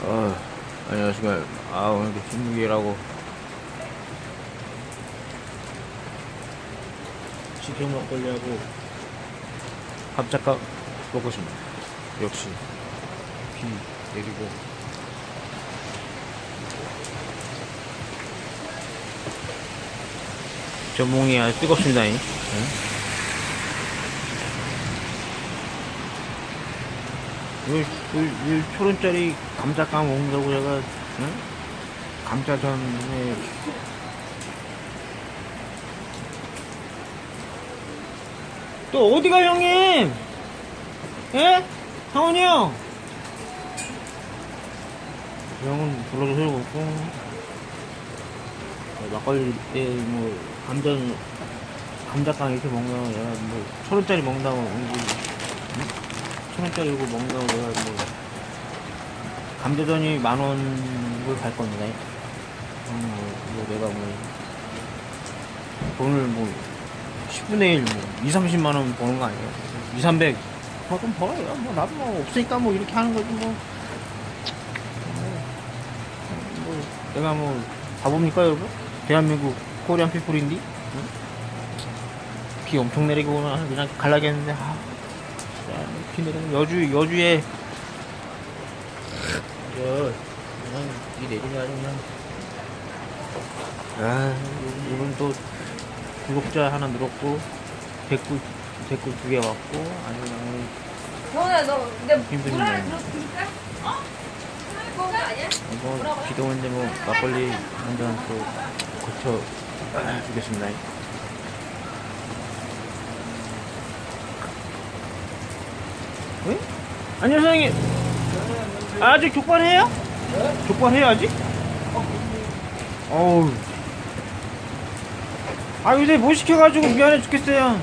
어, 안녕하십니까. 아, 오늘 그 진무기라고. 치킨 막걸리하고 합작가 먹었습니다. 역시 비 내리고 전봉이 아주 뜨겁습니다. 잉. 응? 이, 이, 이 초론짜리 감자깡 먹는다고 제가 응? 감자전에 또 어디가 형님? 예? 상원이 형? 형은 불러도 소용 없고 어, 막걸리 때뭐 감전 감자깡 이렇게 먹는다고 내가 뭐 천원짜리 먹는다고 응? 천원짜리고 먹는다고 내가 뭐 감자전이 만 원을 갈 겁니다. 음, 뭐, 뭐 내가 뭐 돈을 뭐 10분의 1, 뭐 2, 30만 원 버는 거 아니에요? 2, 300. 어, 좀 벌어요. 뭐 나도 뭐 없으니까 뭐 이렇게 하는 거지 뭐. 뭐, 뭐 내가 뭐 바보입니까 여러분? 대한민국 코리안 피플인디? 응? 비 엄청 내리고 오면 그냥 갈라겠는데 아, 비 내리면 여주 여주에 저 그냥 비 내리면 아주 그냥 아 오늘 또 구독자 하나 늘었고 댓글 댓글 두 개 왔고 아주 그냥 정원아 너내 힘드네. 물 하나 들어줄까? 어? 그거 아니야? 뭐 비도 오는데 뭐 막걸리 한잔또 고쳐 주겠습니다. 응? 안녕 사장님. 아직 족발해요? 족발해요 아직? 어우. 아 요새 못 시켜가지고 미안해 죽겠어요.